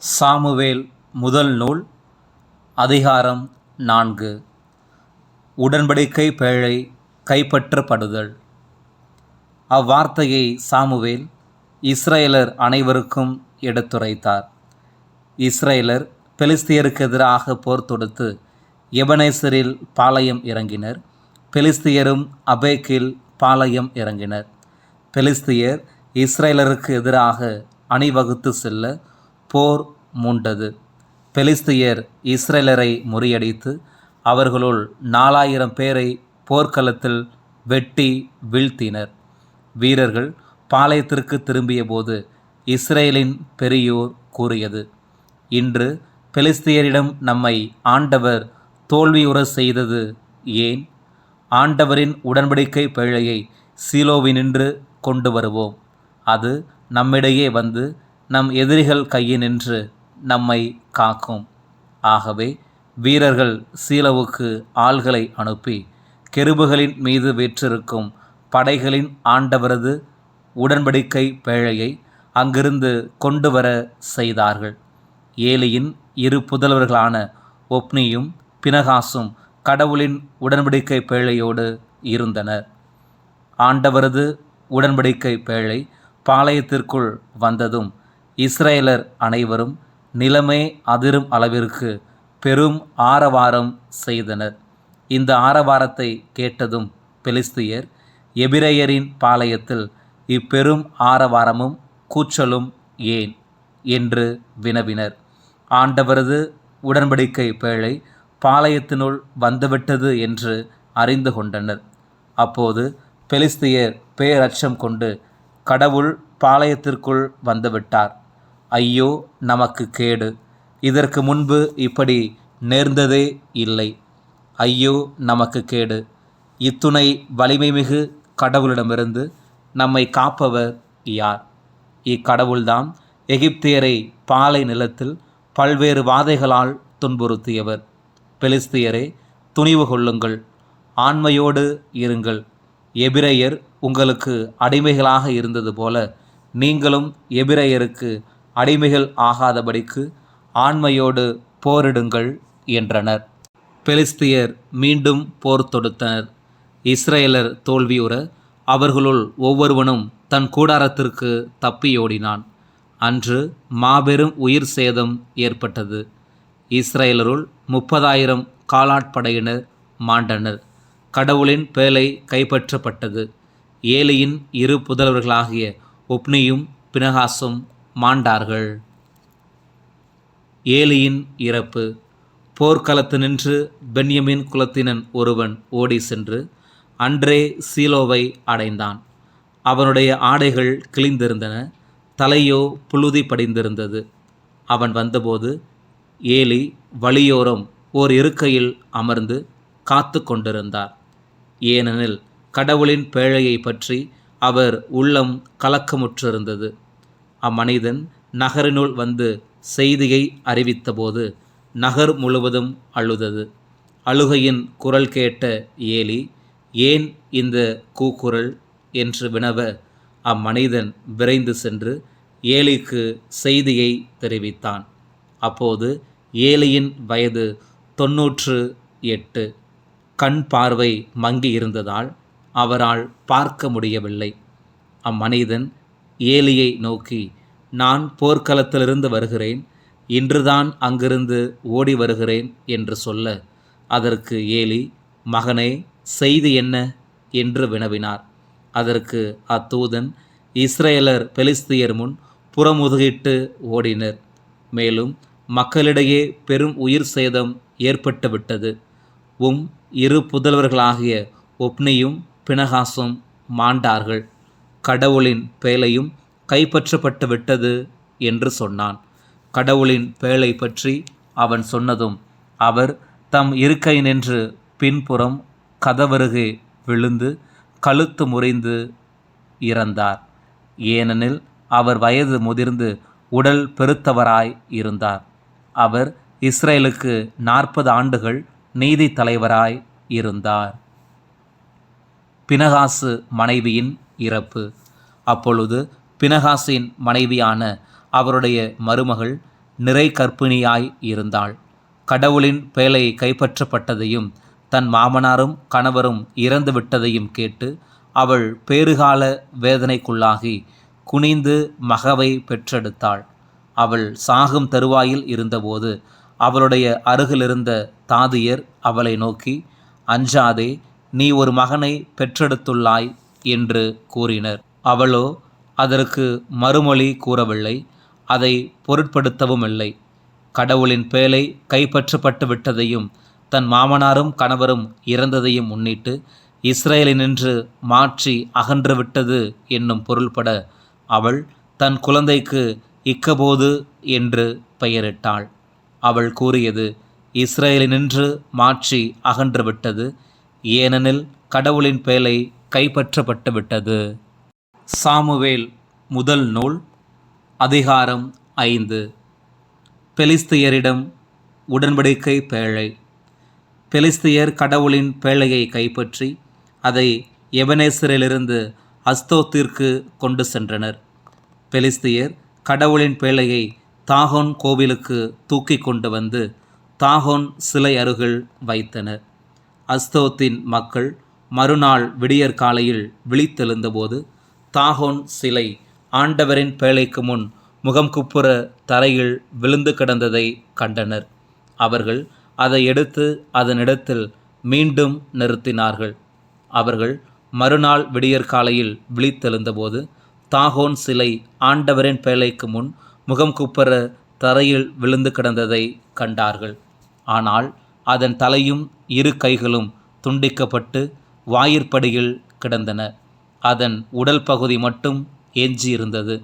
Samuel முதல் நூல் அதிகாரம் நான்கு. உடன்படிக்கை பேழை கைப்பற்றப்படுதல். அவ்வார்த்தையை சாமுவேல் இஸ்ரேலர் அனைவருக்கும் எடுத்துரைத்தார். இஸ்ரேலர் பெலிஸ்தியருக்கு எதிராக போர் தொடுத்து எபனேசரில் பாளையம் இறங்கினர். பெலிஸ்தியரும் அபேக்கில் பாளையம் இறங்கினர். பெலிஸ்தியர் இஸ்ரேலருக்கு எதிராக அணிவகுத்து செல்ல போர் மூண்டது. பெலிஸ்தியர் இஸ்ரேலரை முறியடித்து அவர்களுள் நாலாயிரம் பேரை போர்க்களத்தில் வெட்டி வீழ்த்தினர். வீரர்கள் பாளையத்திற்கு திரும்பியபோது இஸ்ரேலின் பெரியோர் கூறியது இன்று பெலிஸ்தியரிடம் நம்மை ஆண்டவர் தோல்வியுற செய்தது ஏன்? ஆண்டவரின் உடன்படிக்கை பிழையை சீலோவினின்று கொண்டு வருவோம். அது நம்மிடையே வந்து நம் எதிரிகள் கையினின்று நம்மை காக்கும். ஆகவே வீரர்கள் சீலவுக்கு ஆள்களை அனுப்பி கெருபுகளின் மீது வீற்றிருக்கும் படைகளின் ஆண்டவரது உடன்படிக்கை பேழையை அங்கிருந்து கொண்டு வர செய்தார்கள். ஏலியின் இரு புதல்வர்களான ஒப்னியும் பினகாசும் கடவுளின் உடன்படிக்கை பேழையோடு இருந்தனர். ஆண்டவரது உடன்படிக்கை பேழை பாளையத்திற்குள் வந்ததும் இஸ்ரேலர் அனைவரும் நிலமே அதிரும் அளவிற்கு பெரும் ஆரவாரம் செய்தனர். இந்த ஆரவாரத்தை கேட்டதும் பெலிஸ்தியர் எபிரேயரின் பாளையத்தில் இப்பெரும் ஆரவாரமும் கூச்சலும் ஏன்? என்று வினவினர். ஆண்டவரது உடன்படிக்கை பேழை பாளையத்தினுள் வந்துவிட்டது என்று அறிந்து கொண்டனர். அப்போது பெலிஸ்தியர் பேரச்சம் கொண்டு கடவுள் பாளையத்திற்குள் வந்துவிட்டார். ஐயோ நமக்கு கேடு. இதற்கு முன்பு இப்படி நேர்ந்ததே இல்லை. ஐயோ நமக்கு கேடு. இத்துணை வலிமைமிகு கடவுளிடமிருந்து நம்மை காப்பவர் யார்? இக்கடவுள்தாம் எகிப்தியரை பாலை நிலத்தில் பல்வேறு வாதைகளால் துன்புறுத்தியவர். பெலிஸ்தியரே துணிவு கொள்ளுங்கள். ஆண்மையோடு இருங்கள். எபிரேயர் உங்களுக்கு அடிமைகளாக இருந்தது போல நீங்களும் எபிரேயருக்கு அடிமைகள் ஆகாதபடிக்கு ஆண்மையோடு போரிடுங்கள் என்றனர். பெலிஸ்தியர் மீண்டும் போர் தொடுத்தனர். இஸ்ரேலர் தோல்வியுற அவர்களுள் ஒவ்வொருவனும் தன் கூடாரத்திற்கு தப்பியோடினான் அன்று மாபெரும் உயிர் சேதம் ஏற்பட்டது. இஸ்ரேலருள் முப்பதாயிரம் காலாட்படையினர் மாண்டனர். கடவுளின் பேலை கைப்பற்றப்பட்டது. ஏலியின் இரு புதல்வர்களாகிய ஒப்னியும் பினகாசும் மாண்டார்கள். ஏலியின் இறப்பு. போர்க்களத்து நின்று பென்யமின் குலத்தினன் ஒருவன் ஓடி சென்று அன்றே சீலோவை அடைந்தான். அவனுடைய ஆடைகள் கிழிந்திருந்தன தலையோ புழுதி படிந்திருந்தது. அவன் வந்தபோது ஏலி வழியோரம் ஓர் இருக்கையில் அமர்ந்து காத்து கொண்டிருந்தார். ஏனெனில் கடவுளின் பேழையை பற்றி அவர் உள்ளம் கலக்கமுற்றிருந்தது. அம்மனிதன் நகரினுள் வந்து செய்தியை அறிவித்தபோது நகர் முழுவதும் அழுதது. அழுகையின் குரல் கேட்ட ஏலி ஏன் இந்த கூக்குரல்? என்று வினவ அம்மனிதன் விரைந்து சென்று ஏலிக்கு செய்தியை தெரிவித்தான். அப்போது ஏலியின் வயது தொன்னூற்று எட்டு. கண் பார்வை மங்கி இருந்ததால் அவரால் பார்க்க முடியவில்லை. அம்மனிதன் ஏலியை நோக்கி நான் போர்க்களத்திலிருந்து வருகிறேன். இன்றுதான் அங்கிருந்து ஓடி வருகிறேன் என்று சொல்ல அதற்கு ஏலி மகனே செய்தி என்ன? என்று வினவினார். அதற்கு அத்தூதன் இஸ்ரேலர் பெலிஸ்தியர் முன் புறமுதுகிட்டு ஓடினர். மேலும் மக்களிடையே பெரும் உயிர் சேதம் ஏற்பட்டுவிட்டது உம் இரு புதல்வர்களாகிய ஒப்னியும் பினகாசும் மாண்டார்கள். கடவுளின் பேழையும் கைப்பற்றப்பட்டு விட்டது என்று சொன்னான். கடவுளின் பேழை பற்றி அவன் சொன்னதும் அவர் தம் இருக்கை நின்று பின்புறம் கதவருகே விழுந்து கழுத்து முறிந்து இறந்தார். ஏனெனில் அவர் வயது முதிர்ந்து உடல் பெருத்தவராய் இருந்தார். அவர் இஸ்ரேலுக்கு நாற்பது ஆண்டுகள் நீதி தலைவராய் இருந்தார். பினகாசு மனைவியின் இறப்பு. அப்பொழுது பினகாசின் மனைவியான அவருடைய மருமகள் நிறை கற்பிணியாய் இருந்தாள். கடவுளின் பேலை கைப்பற்றப்பட்டதையும் தன் மாமனாரும் கணவரும் இறந்து விட்டதையும் கேட்டு அவள் பேறுகால வேதனைக்குள்ளாகி குனிந்து மகவை பெற்றெடுத்தாள். அவள் சாகும் தருவாயில் இருந்தபோது அவளுடைய அருகிலிருந்த தாதியர் அவளை நோக்கி அஞ்சாதே நீ ஒரு மகனை பெற்றெடுத்துள்ளாய் என்று கூறினர். அவளோ அதற்கு மறுமொழி கூறவில்லை. அதை பொருட்படுத்தவும் இல்லை. கடவுளின் பேலை கைப்பற்றப்பட்டு விட்டதையும் தன் மாமனாரும் கணவரும் இறந்ததையும் முன்னிட்டு இஸ்ரேலினின்று மாற்றி அகன்று விட்டது என்னும் பொருள்பட அவள் தன் குழந்தைக்கு இக்கபோது என்று பெயரிட்டாள். அவள் கூறியது இஸ்ரேலினின்று மாற்றி அகன்று விட்டது. ஏனெனில் கடவுளின் பேலை கைப்பற்றப்பட்டு விட்டது. சாமுவேல் முதல் நூல் அதிகாரம் ஐந்து. பெலிஸ்தியரிடம் உடன்படிக்கை பேழை. பெலிஸ்தியர் கடவுளின் பேழையை கைப்பற்றி அதை எபனேசரிலிருந்து அஸ்தோத்திற்கு கொண்டு சென்றனர். பெலிஸ்தியர் கடவுளின் பேழையை தாகோன் கோவிலுக்கு தூக்கி கொண்டு வந்து தாகோன் சிலை அருகில் வைத்தனர். அஸ்தோத்தின் மக்கள் மறுநாள் விடியற் காலையில் விழித்தெழுந்தபோது தாகோன் சிலை ஆண்டவரின் பேழைக்கு முன் முகம் குப்புற தரையில் விழுந்து கிடந்ததை கண்டனர். அவர்கள் அதை எடுத்து அதனிடத்தில் மீண்டும் நிறுத்தினார்கள். அவர்கள் மறுநாள் விடியற்காலையில் விழித்தெழுந்தபோது தாகோன் சிலை ஆண்டவரின் பேழைக்கு முன் முகம் குப்புற தரையில் விழுந்து கிடந்ததை கண்டார்கள். ஆனால் அதன் தலையும் இரு கைகளும் துண்டிக்கப்பட்டு வாயிற்படியில் கிடந்தன. அதன் உடல் பகுதி மட்டும் எஞ்சியிருந்தது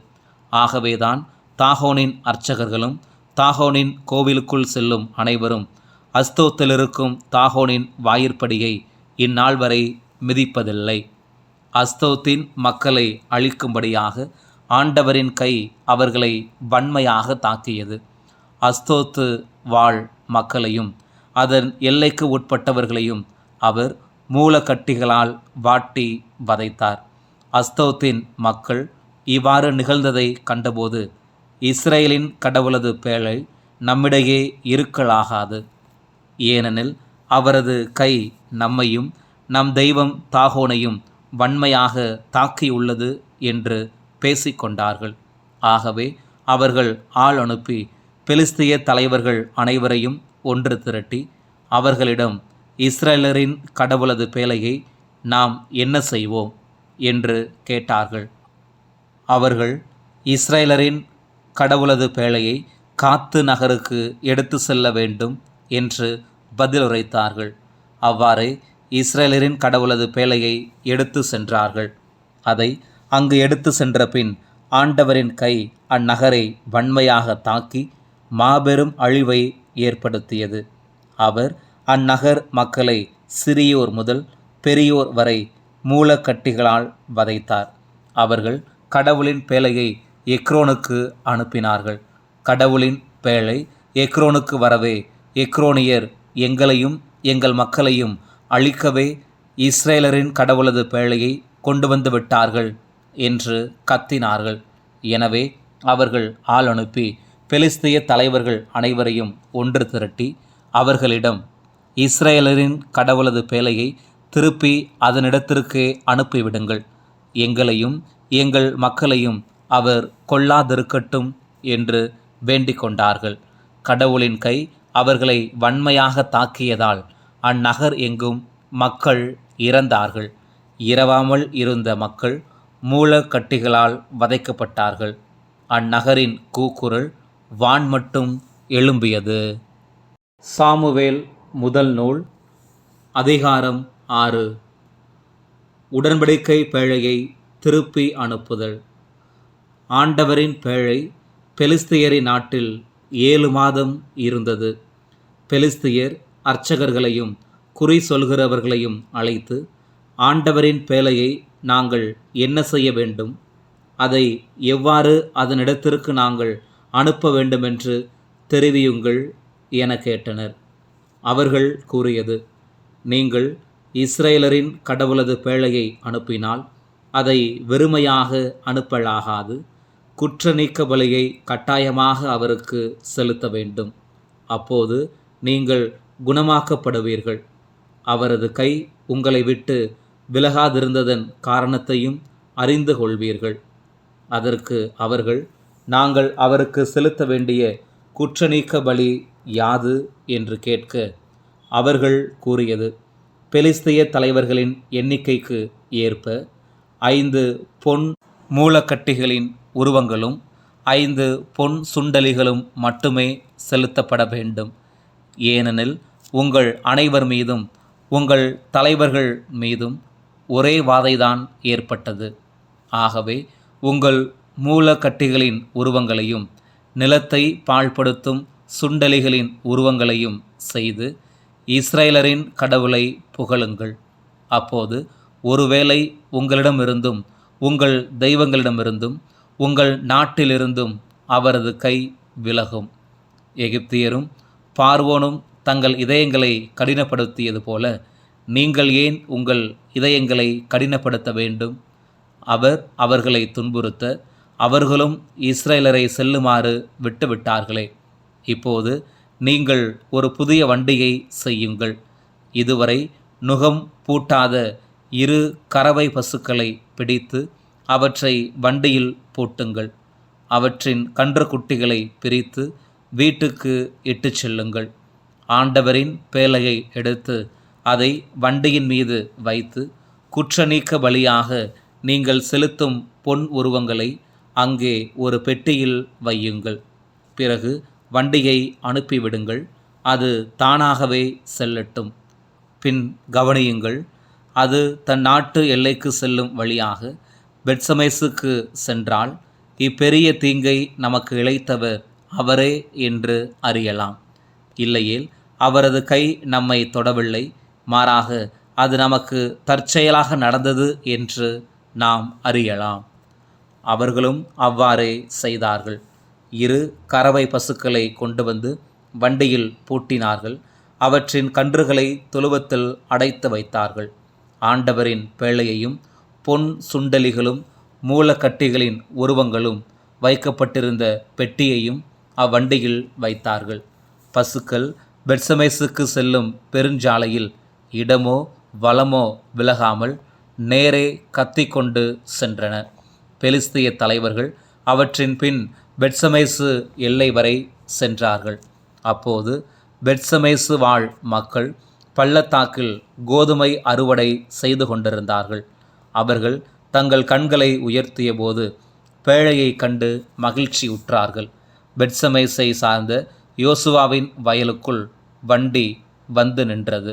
ஆகவேதான் தாகோனின் அர்ச்சகர்களும் தாகோனின் கோவிலுக்குள் செல்லும் அனைவரும் அஸ்தோத்தில் இருக்கும் தாகோனின் வாயிற்படியை இந்நாள் வரை மிதிப்பதில்லை. அஸ்தோத்தின் மக்களை அழிக்கும்படியாக ஆண்டவரின் கை அவர்களை வன்மையாக தாக்கியது. அஸ்தோத்து வாழ் மக்களையும் அதன் எல்லைக்கு உட்பட்டவர்களையும் அவர் மூலக்கட்டிகளால் வாட்டி வதைத்தார். அஸ்தோத்தின் மக்கள் இவ்வாறு நிகழ்ந்ததை கண்டபோது இஸ்ரேலின் கடவுளது பேழை நம்மிடையே இருக்கலாகாது. ஏனெனில் அவரது கை நம்மையும் நம் தெய்வம் தாகோனையும் வன்மையாக தாக்கியுள்ளது என்று பேசிக்கொண்டார்கள். ஆகவே அவர்கள் ஆள் அனுப்பி பெலிஸ்திய தலைவர்கள் அனைவரையும் ஒன்று திரட்டி அவர்களிடம் இஸ்ரேலரின் கடவுளது பேழையை நாம் என்ன செய்வோம்? என்று கேட்டார்கள். அவர்கள் இஸ்ரேலரின் கடவுளது பேழையை காத்து நகருக்கு எடுத்து செல்ல வேண்டும் என்று பதிலுரைத்தார்கள். அவ்வாறே இஸ்ரேலரின் கடவுளது பேழையை எடுத்து சென்றார்கள். அதை அங்கு எடுத்து சென்ற பின் ஆண்டவரின் கை அந்நகரை வன்மையாக தாக்கி மாபெரும் அழிவை ஏற்படுத்தியது. அவர் அந்நகர் மக்களை சிறியோர் முதல் பெரியோர் வரை மூலக்கட்டிகளால் வதைத்தார். அவர்கள் கடவுளின் பேழையை எக்ரோனுக்கு அனுப்பினார்கள். கடவுளின் பேழை எக்ரோனுக்கு வரவே எக்ரோனியர் எங்களையும் எங்கள் மக்களையும் அழிக்கவே இஸ்ரேலரின் கடவுளது பேழையை கொண்டு வந்து விட்டார்கள் என்று கத்தினார்கள். எனவே அவர்கள் ஆள் அனுப்பி பெலிஸ்திய தலைவர்கள் அனைவரையும் ஒன்று திரட்டி அவர்களிடம் இஸ்ரேலரின் கடவுளது பேழையை திருப்பி அதனிடத்திற்கே அனுப்பிவிடுங்கள். எங்களையும் எங்கள் மக்களையும் அவர் கொல்லாதிருக்கட்டும் என்று வேண்டிக் கொண்டார்கள் கடவுளின் கை அவர்களை வன்மையாக தாக்கியதால் அந்நகர் எங்கும் மக்கள் இறந்தார்கள். இரவாமல் இருந்த மக்கள் மூலக்கட்டிகளால் வதைக்கப்பட்டார்கள். அந்நகரின் கூக்குரல் வான் மட்டும் எழும்பியது. சாமுவேல் முதல் நூல் அதிகாரம் ஆறு. உடன்படிக்கை பேழையை திருப்பி அனுப்புதல். ஆண்டவரின் பேழை பெலிஸ்தியரி நாட்டில் ஏழு மாதம் இருந்தது. பெலிஸ்தியர் அர்ச்சகர்களையும் குறி சொல்கிறவர்களையும் அழைத்து ஆண்டவரின் பேழையை நாங்கள் என்ன செய்ய வேண்டும்? அதை எவ்வாறு அதனிடத்திற்கு நாங்கள் அனுப்ப வேண்டுமென்று தெரிவியுங்கள் என கேட்டனர். அவர்கள் கூறியது நீங்கள் இஸ்ரேலரின் கடவுளது பேழையை அனுப்பினால் அதை வெறுமையாக அனுப்பலாகாது. குற்ற நீக்க பலியை கட்டாயமாக அவருக்கு செலுத்த வேண்டும். அப்போது நீங்கள் குணமாக்கப்படுவீர்கள். அவரது கை உங்களை விட்டு விலகாதிருந்ததன் காரணத்தையும் அறிந்து கொள்வீர்கள். அதற்கு அவர்கள் நாங்கள் அவருக்கு செலுத்த வேண்டிய குற்ற நீக்க பலி யாது என்று கேட்க அவர்கள் கூறியது பெலிஸ்திய தலைவர்களின் எண்ணிக்கைக்கு ஏற்ப ஐந்து பொன் மூலக்கட்டிகளின் உருவங்களும் ஐந்து பொன் சுண்டலிகளும் மட்டுமே செலுத்தப்பட வேண்டும். ஏனெனில் உங்கள் அனைவர் மீதும் உங்கள் தலைவர்கள் மீதும் ஒரே வாதைதான் ஏற்பட்டது. ஆகவே உங்கள் மூலக்கட்டிகளின் உருவங்களையும் நிலத்தை பாழ்படுத்தும் சுண்டலிகளின் உருவங்களையும் செய்து இஸ்ரேலரின் கடவுளை புகழுங்கள். அப்போது ஒருவேளை உங்களிடமிருந்தும் உங்கள் தெய்வங்களிடமிருந்தும் உங்கள் நாட்டிலிருந்தும் அவரது கை விலகும். எகிப்தியரும் பார்வோனும் தங்கள் இதயங்களை கடினப்படுத்தியது போல நீங்கள் ஏன் உங்கள் இதயங்களை கடினப்படுத்த வேண்டும்? அவர் அவர்களை துன்புறுத்த அவர்களும் இஸ்ரேலரை செல்லுமாறு விட்டுவிட்டார்களே. இப்போது நீங்கள் ஒரு புதிய வண்டியை செய்யுங்கள். இதுவரை நுகம் பூட்டாத இரு கறவை பசுக்களை பிடித்து அவற்றை வண்டியில் பூட்டுங்கள். அவற்றின் கன்றுக்குட்டிகளை பிரித்து வீட்டுக்கு இட்டுச் செல்லுங்கள். ஆண்டவரின் பேலையை எடுத்து அதை வண்டியின் மீது வைத்து குற்ற நீக்க பலியாக நீங்கள் செலுத்தும் பொன் உருவங்களை அங்கே ஒரு பெட்டியில் வையுங்கள். பிறகு வண்டியை அனுப்பிவிடுங்கள் அது தானாகவே செல்லட்டும். பின் கவனியுங்கள் அது தன் நாட்டு எல்லைக்கு செல்லும் வழியாக பெட்சமேசுக்கு சென்றால் இப்பெரிய தீங்கை நமக்கு இழைத்தவர் அவரே என்று அறியலாம். இல்லையேல் அவரது கை நம்மை தொடவில்லை மாறாக அது நமக்கு தற்செயலாக நடந்தது என்று நாம் அறியலாம். அவர்களும் அவ்வாறே செய்தார்கள். இரு கறவை பசுக்களை கொண்டு வந்து வண்டியில் பூட்டினார்கள். அவற்றின் கன்றுகளை தொழுவத்தில் அடைத்து வைத்தார்கள். ஆண்டவரின் பேழையையும் பொன் சுண்டலிகளும் மூலக்கட்டிகளின் உருவங்களும் வைக்கப்பட்டிருந்த பெட்டியையும் அவ்வண்டியில் வைத்தார்கள். பசுக்கள் பெட்சமேசுக்கு செல்லும் பெருஞ்சாலையில் இடமோ வளமோ விலகாமல் நேரே கத்திக்கொண்டு சென்றன பெலிஸ்திய தலைவர்கள் அவற்றின் பின் பெட்சமேசு எல்லை வரை சென்றார்கள். அப்போது பெட்சமேசு வாழ் மக்கள் பள்ளத்தாக்கில் கோதுமை அறுவடை செய்து கொண்டிருந்தார்கள். அவர்கள் தங்கள் கண்களை உயர்த்திய போது பேழையை கண்டு மகிழ்ச்சி உற்றார்கள். பெட்சமேசை சார்ந்த யோசுவாவின் வயலுக்குள் வண்டி வந்து நின்றது.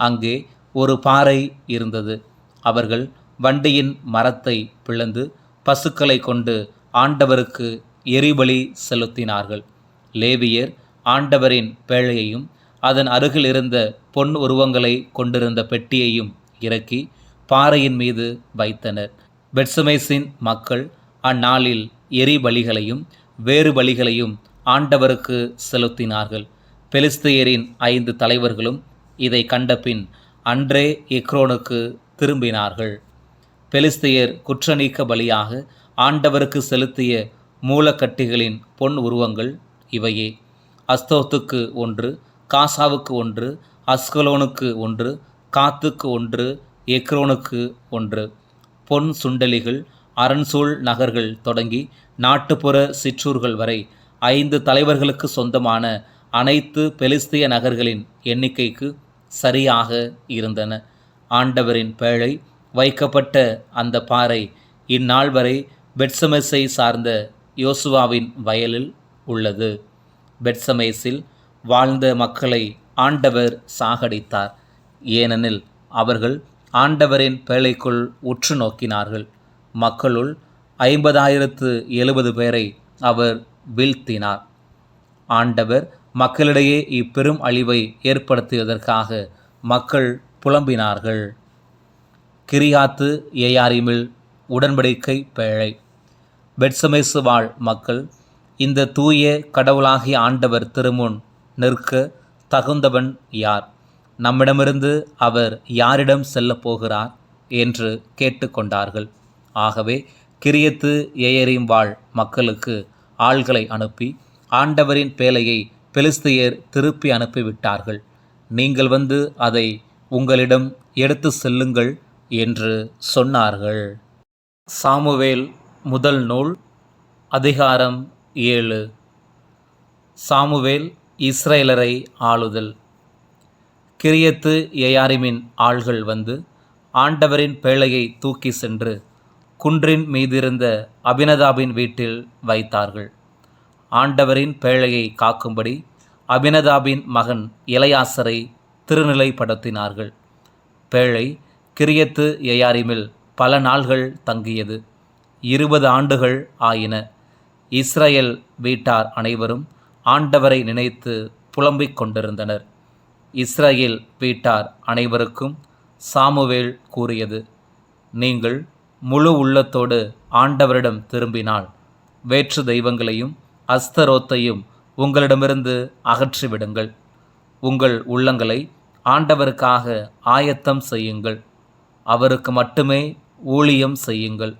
அங்கே ஒரு பாறை இருந்தது. அவர்கள் வண்டியின் மரத்தை பிளந்து பசுக்களை கொண்டு ஆண்டவருக்கு எரிபலி செலுத்தினார்கள். லேவியர் ஆண்டவரின் பேழையையும் அதன் அருகில் இருந்த பொன் உருவங்களை கொண்டிருந்த பெட்டியையும் இறக்கி பாறையின் மீது வைத்தனர். பெட்சமேசின் மக்கள் அந்நாளில் எரி பலிகளையும் வேறு பலிகளையும் ஆண்டவருக்கு செலுத்தினார்கள். பெலிஸ்தியரின் ஐந்து தலைவர்களும் இதை கண்டபின் அன்றே எக்ரோனுக்கு திரும்பினார்கள். பெலிஸ்தியர் குற்றநீக்க பலியாக ஆண்டவருக்கு செலுத்திய மூலக்கட்டிகளின் பொன் உருவங்கள் இவையே. அஸ்தோத்துக்கு ஒன்று காசாவுக்கு ஒன்று அஸ்கலோனுக்கு ஒன்று காத்துக்கு ஒன்று எக்ரோனுக்கு ஒன்று. பொன் சுண்டலிகள் அரண்சூழ் நகர்கள் தொடங்கி நாட்டுப்புற சிற்றூர்கள் வரை ஐந்து தலைவர்களுக்கு சொந்தமான அனைத்து பெலிஸ்திய நகர்களின் எண்ணிக்கைக்கு சரியாக இருந்தன. ஆண்டவரின் பேழை வைக்கப்பட்ட அந்த பாறை இந்நாள் வரை பெட்சமெஸை சார்ந்த யோசுவாவின் வயலில் உள்ளது. பெட்சமேஸில் வாழ்ந்த மக்களை ஆண்டவர் சாகடித்தார். ஏனெனில் அவர்கள் ஆண்டவரின் பேழைக்குள் உற்று நோக்கினார்கள். மக்களுள் ஐம்பதாயிரத்து எழுபது பேரை அவர் வீழ்த்தினார். ஆண்டவர் மக்களிடையே இப்பெரும் அழிவை ஏற்படுத்தியதற்காக மக்கள் புலம்பினார்கள். கிரியாத்து ஏயாரிமில் உடன்படிக்கை பேழை. பெட்சமேசு வாழ் மக்கள் இந்த தூய கடவுளாகிய ஆண்டவர் திருமுன் நிற்க தகுந்தவன் யார்? நம்மிடமிருந்து அவர் யாரிடம் செல்லப் போகிறார் என்று கேட்டுக்கொண்டார்கள் ஆகவே கிரியத்து ஏயரிம் வாழ் மக்களுக்கு ஆள்களை அனுப்பி ஆண்டவரின் பேலையை பெலிஸ்தியர் திருப்பி அனுப்பிவிட்டார்கள். நீங்கள் வந்து அதை உங்களிடம் எடுத்து செல்லுங்கள் என்று சொன்னார்கள். சாமுவேல் முதல் நூல் அதிகாரம் ஏழு. சாமுவேல் இஸ்ரேலரை ஆளுதல். கிரியத்து ஏயாரிமின் ஆள்கள் வந்து ஆண்டவரின் பேழையை தூக்கி சென்று குன்றின் மீதிருந்த அபினதாபின் வீட்டில் வைத்தார்கள். ஆண்டவரின் பேழையை காக்கும்படி அபினதாபின் மகன் இளையாசரை திருநிலைப்படுத்தினார்கள். பேழை கிரியத்து ஏயாரிமில் பல நாள்கள் தங்கியது. இருபது ஆண்டுகள் ஆயின. இஸ்ரேல் வீட்டார் அனைவரும் ஆண்டவரை நினைத்து புலம்பிக் கொண்டிருந்தனர். இஸ்ரேல் வீட்டார் அனைவருக்கும் சாமுவேல் கூறியது நீங்கள் முழு உள்ளத்தோடு ஆண்டவரிடம் திரும்பினால் வேற்று தெய்வங்களையும் அஸ்தரோத்தையும் உங்களிடமிருந்து அகற்றிவிடுங்கள். உங்கள் உள்ளங்களை ஆண்டவருக்காக ஆயத்தம் செய்யுங்கள். அவருக்கு மட்டுமே ஊழியம் செய்யுங்கள்.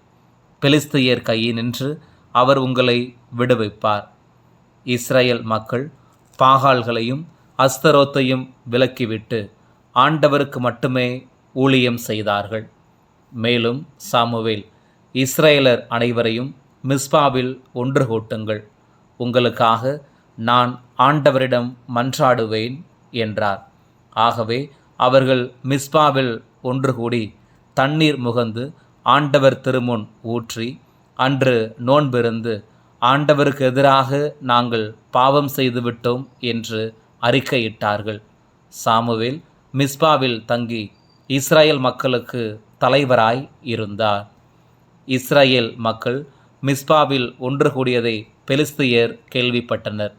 பெலிஸ்தியர் கையினின்று அவர் உங்களை விடுவிப்பார். இஸ்ரேல் மக்கள் பாகால்களையும் அஸ்தரோத்தையும் விலக்கிவிட்டு ஆண்டவருக்கு மட்டுமே ஊழியம் செய்தார்கள். மேலும் சாமுவேல் இஸ்ரேலர் அனைவரையும் மிஸ்பாவில் ஒன்று கூட்டுங்கள். உங்களுக்காக நான் ஆண்டவரிடம் மன்றாடுவேன் என்றார். ஆகவே அவர்கள் மிஸ்பாவில் ஒன்று கூடி தண்ணீர் முகந்து ஆண்டவர் திருமுன் ஊற்றி அன்று நோன்பிருந்து ஆண்டவருக்கு எதிராக நாங்கள் பாவம் செய்துவிட்டோம் என்று அறிக்கையிட்டார்கள். சாமுவேல் மிஸ்பாவில் தங்கி இஸ்ரேல் மக்களுக்கு தலைவராய் இருந்தார். இஸ்ரேல் மக்கள் மிஸ்பாவில் ஒன்று கூடியதை பெலிஸ்தியர் கேள்விப்பட்டனர்.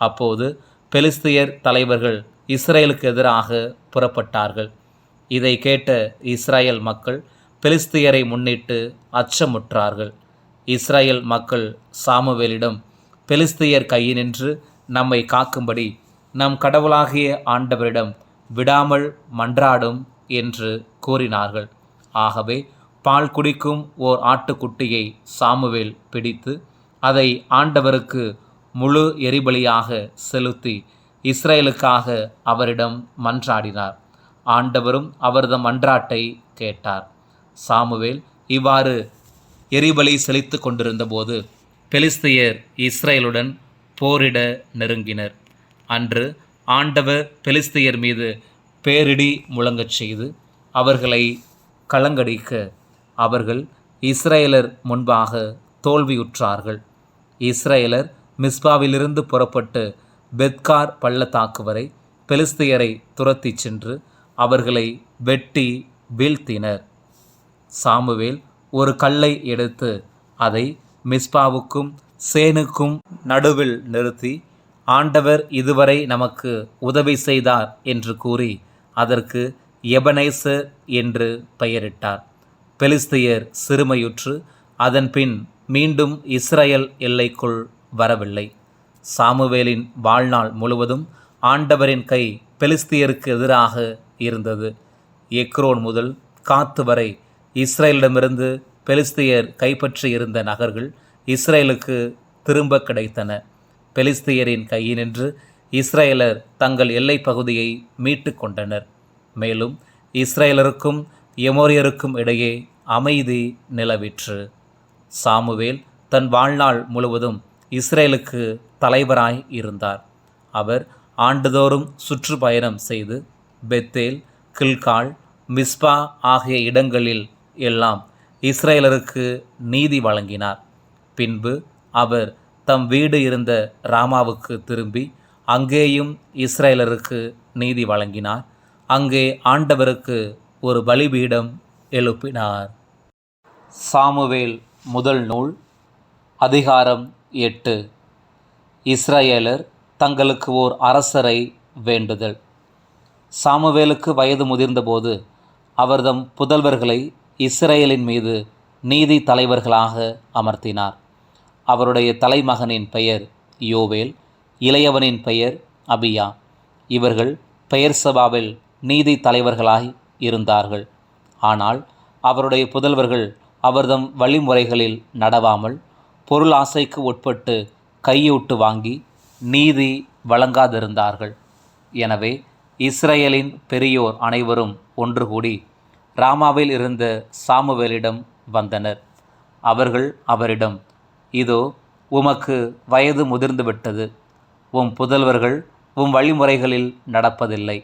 அப்போது பெலிஸ்தியர் தலைவர்கள் இஸ்ரேலுக்கு எதிராக புறப்பட்டார்கள். இதை கேட்ட இஸ்ரேல் மக்கள் பெலிஸ்தியரை முன்னிட்டு அச்சமுற்றார்கள். இஸ்ரேல் மக்கள் சாமுவேலிடம் பெலிஸ்தியர் கையினின்று நம்மை காக்கும்படி நம் கடவுளாகிய ஆண்டவரிடம் விடாமல் மன்றாடும் என்று கூறினார்கள். ஆகவே பால் குடிக்கும் ஓர் ஆட்டுக்குட்டியை சாமுவேல் பிடித்து அதை ஆண்டவருக்கு முழு எரிபலியாக செலுத்தி இஸ்ரேலுக்காக அவரிடம் மன்றாடினார். ஆண்டவரும் அவரது மன்றாட்டை கேட்டார். சாமுவேல் இவ்வாறு எரிபலி செலுத்து கொண்டிருந்தபோது பெலிஸ்தியர் இஸ்ரேலுடன் போரிட நெருங்கினர். அன்று ஆண்டவர் பெலிஸ்தியர் மீது பேரிடி முழங்கச் செய்து அவர்களை கலங்கடிக்க அவர்கள் இஸ்ரேலர் முன்பாக தோல்வியுற்றார்கள். இஸ்ரேலர் மிஸ்பாவிலிருந்து புறப்பட்டு பெத்கார் பள்ளத்தாக்கு வரை பெலிஸ்தியரை துரத்திச் சென்று அவர்களை வெட்டி வீழ்த்தினர். சாமுவேல் ஒரு கல்லை எடுத்து அதை மிஸ்பாவுக்கும் சேனுக்கும் நடுவில் நிறுத்தி ஆண்டவர் இதுவரை நமக்கு உதவி செய்தார் என்று கூறி அதற்கு எபனேசர் என்று பெயரிட்டார். பெலிஸ்தியர் சிறுமையுற்று அதன்பின் மீண்டும் இஸ்ரேல் எல்லைக்குள் வரவில்லை. சாமுவேலின் வாழ்நாள் முழுவதும் ஆண்டவரின் கை பெலிஸ்தியருக்கு எதிராக இருந்தது. எக்ரோன் முதல் காத்து வரை இஸ்ரேலிடமிருந்து பெலிஸ்தியர் கைப்பற்றி இருந்த நகர்கள் இஸ்ரேலுக்கு திரும்ப கிடைத்தன. பெலிஸ்தியரின் கையினின்று இஸ்ரேலர் தங்கள் எல்லைப் பகுதியை மீட்டு கொண்டனர். மேலும் இஸ்ரேலருக்கும் எமோரியருக்கும் இடையே அமைதி நிலவிற்று. சாமுவேல் தன் வாழ்நாள் முழுவதும் இஸ்ரேலுக்கு தலைவராய் இருந்தார். அவர் ஆண்டுதோறும் சுற்றுப்பயணம் செய்து பெத்தேல் கில்கால் மிஸ்பா ஆகிய இடங்களில் எல்லாம் இஸ்ரேலருக்கு நீதி வழங்கினார். பின்பு அவர் தம் வீடு இருந்த ராமாவுக்கு திரும்பி அங்கேயும் இஸ்ரேலருக்கு நீதி வழங்கினார். அங்கே ஆண்டவருக்கு ஒரு பலிபீடம் எழுப்பினார். சாமுவேல் முதல் நூல் அதிகாரம் எட்டு. இஸ்ரேலர் தங்களுக்கு ஓர் அரசரை வேண்டுதல். சாமுவேலுக்கு வயது முதிர்ந்தபோது அவர்தம் புதல்வர்களை இஸ்ரேலின் மீது நீதி தலைவர்களாக அமர்த்தினார். அவருடைய தலைமகனின் பெயர் யோவேல் இளையவனின் பெயர் அபியா. இவர்கள் பெயர் சபாவில் நீதி தலைவர்களாய் இருந்தார்கள். ஆனால் அவருடைய புதல்வர்கள் அவர்தம் வழிமுறைகளில் நடவாமல் பொருள் ஆசைக்கு உட்பட்டு கையூட்டு வாங்கி நீதி வழங்காதிருந்தார்கள். எனவே இஸ்ரேலின் பெரியோர் அனைவரும் ஒன்று கூடி ராமாவில் இருந்த சாமுவேலிடம் வந்தனர். அவர்கள் அவரிடம் இதோ உமக்கு வயது முதிர்ந்துவிட்டது உம் புதல்வர்கள் உம் வழிமுறைகளில் நடப்பதில்லை.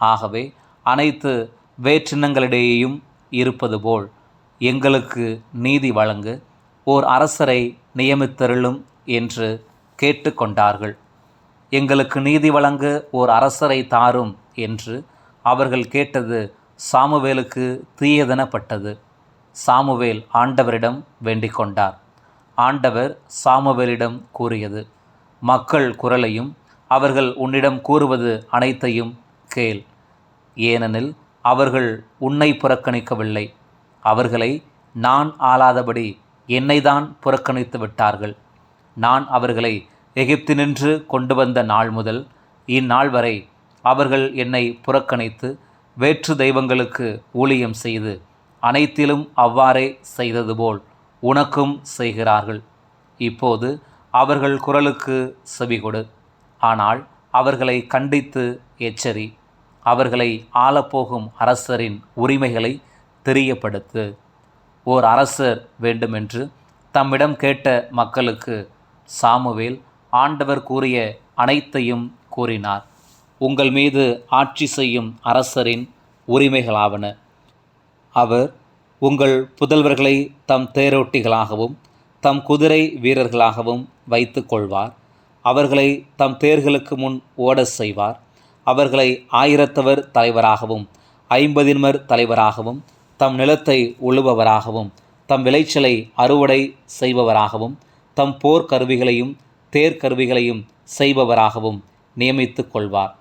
ஆகவே அனைத்து வேற்றினங்களிடையேயும் இருப்பது போல் எங்களுக்கு நீதி வழங்க. ஓர் அரசரை நியமித்தருளும் என்று கேட்டுக்கொண்டார்கள் எங்களுக்கு நீதி வழங்க ஓர் அரசரை தாரும் என்று அவர்கள் கேட்டது சாமுவேலுக்கு தீயதெனப்பட்டது. சாமுவேல் ஆண்டவரிடம் வேண்டிக் கொண்டார். ஆண்டவர் சாமுவேலிடம் கூறியது மக்கள் குரலையும் அவர்கள் உன்னிடம் கூறுவது அனைத்தையும் கேள். ஏனெனில் அவர்கள் உன்னை புறக்கணிக்கவில்லை. அவர்களை நான் ஆளாதபடி என்னைதான் புறக்கணித்து விட்டார்கள். நான் அவர்களை எகிப்தினின்று கொண்டு வந்த நாள் முதல் இந்நாள் வரை அவர்கள் என்னை புறக்கணித்து வேற்று தெய்வங்களுக்கு ஊழியம் செய்து அனைத்திலும் அவ்வாறே செய்தது போல் உனக்கும் செய்கிறார்கள். இப்போது அவர்கள் குரலுக்கு செவிகொடு ஆனால் அவர்களை கண்டித்து எச்சரி. அவர்களை ஆளப்போகும் அரசரின் உரிமைகளை தெரியப்படுத்து. ஓர் அரசர் வேண்டுமென்று தம்மிடம் கேட்ட மக்களுக்கு சாமுவேல் ஆண்டவர் கூறிய அனைத்தையும் கூறினார். உங்கள் மீது ஆட்சி செய்யும் அரசரின் உரிமைகளாவன. அவர் உங்கள் புதல்வர்களை தம் தேரோட்டிகளாகவும் தம் குதிரை வீரர்களாகவும் வைத்து கொள்வார். அவர்களை தம் தேர்களுக்கு முன் ஓட செய்வார். அவர்களை ஆயிரத்தவர் தலைவராகவும் ஐம்பதின்மர் தலைவராகவும் தம் நிலத்தை உழுபவராகவும் தம் விளைச்சலை அறுவடை செய்பவராகவும் தம் போர்க்கருவிகளையும் தேர்கருவிகளையும் செய்பவராகவும் நியமித்து கொள்வார்.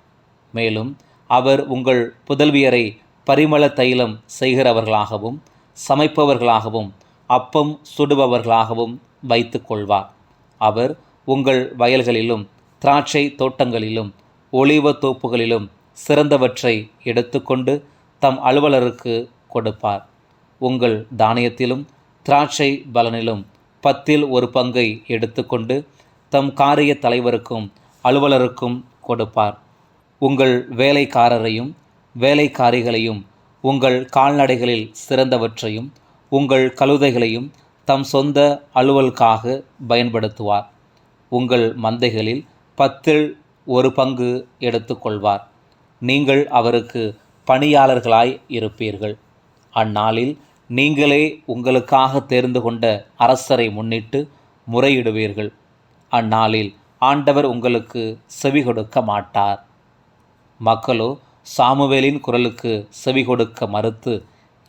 மேலும் அவர் உங்கள் புதல்வியரை பரிமள தைலம் செய்கிறவர்களாகவும் சமைப்பவர்களாகவும் அப்பம் சுடுபவர்களாகவும் வைத்து கொள்வார். அவர் உங்கள் வயல்களிலும் திராட்சை தோட்டங்களிலும் ஒளிவ தோப்புகளிலும் சிறந்தவற்றை எடுத்துக்கொண்டு தம் அலுவலருக்கு கொடுப்பார். உங்கள் தானியத்திலும் திராட்சை பலனிலும் பத்தில் ஒரு பங்கை எடுத்துக்கொண்டு தம் காரிய தலைவருக்கும் அலுவலருக்கும் கொடுப்பார். உங்கள் வேலைக்காரரையும் வேலைக்காரிகளையும் உங்கள் கால்நடைகளில் சிறந்தவற்றையும் உங்கள் கழுதைகளையும் தம் சொந்த அலுவலுக்காக பயன்படுத்துவார். உங்கள் மந்தைகளில் பத்தில் ஒரு பங்கு எடுத்துக்கொள்வார். நீங்கள் அவருக்கு பணியாளர்களாய் இருப்பீர்கள். அந்நாளில் நீங்களே உங்களுக்காக தேர்ந்து கொண்ட அரசரை முன்னிட்டு முறையிடுவீர்கள். அந்நாளில் ஆண்டவர் உங்களுக்கு செவி கொடுக்க மாட்டார். மக்களோ சாமுவேலின் குரலுக்கு செவி கொடுக்க மறுத்து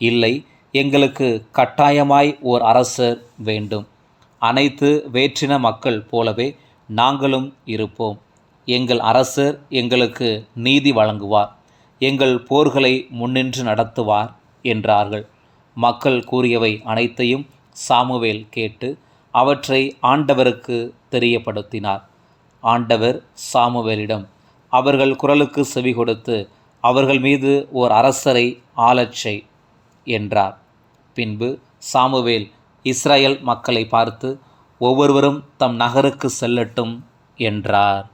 இல்லை எங்களுக்கு கட்டாயமாய் ஓர் அரசர் வேண்டும். அனைத்து வேற்றின மக்கள் போலவே நாங்களும் இருப்போம். எங்கள் அரசர் எங்களுக்கு நீதி வழங்குவார். எங்கள் போர்களை முன்னின்று நடத்துவார் என்றார்கள். மக்கள் கூறியவை அனைத்தையும் சாமுவேல் கேட்டு அவற்றை ஆண்டவருக்கு தெரியப்படுத்தினார். ஆண்டவர் சாமுவேலிடம் அவர்கள் குரலுக்கு செவி கொடுத்து அவர்கள் மீது ஓர் அரசரை ஆலச்சை என்றார். பின்பு சாமுவேல் இஸ்ரேல் மக்களை பார்த்து ஒவ்வொருவரும் தம் நகருக்கு செல்லட்டும் என்றார்.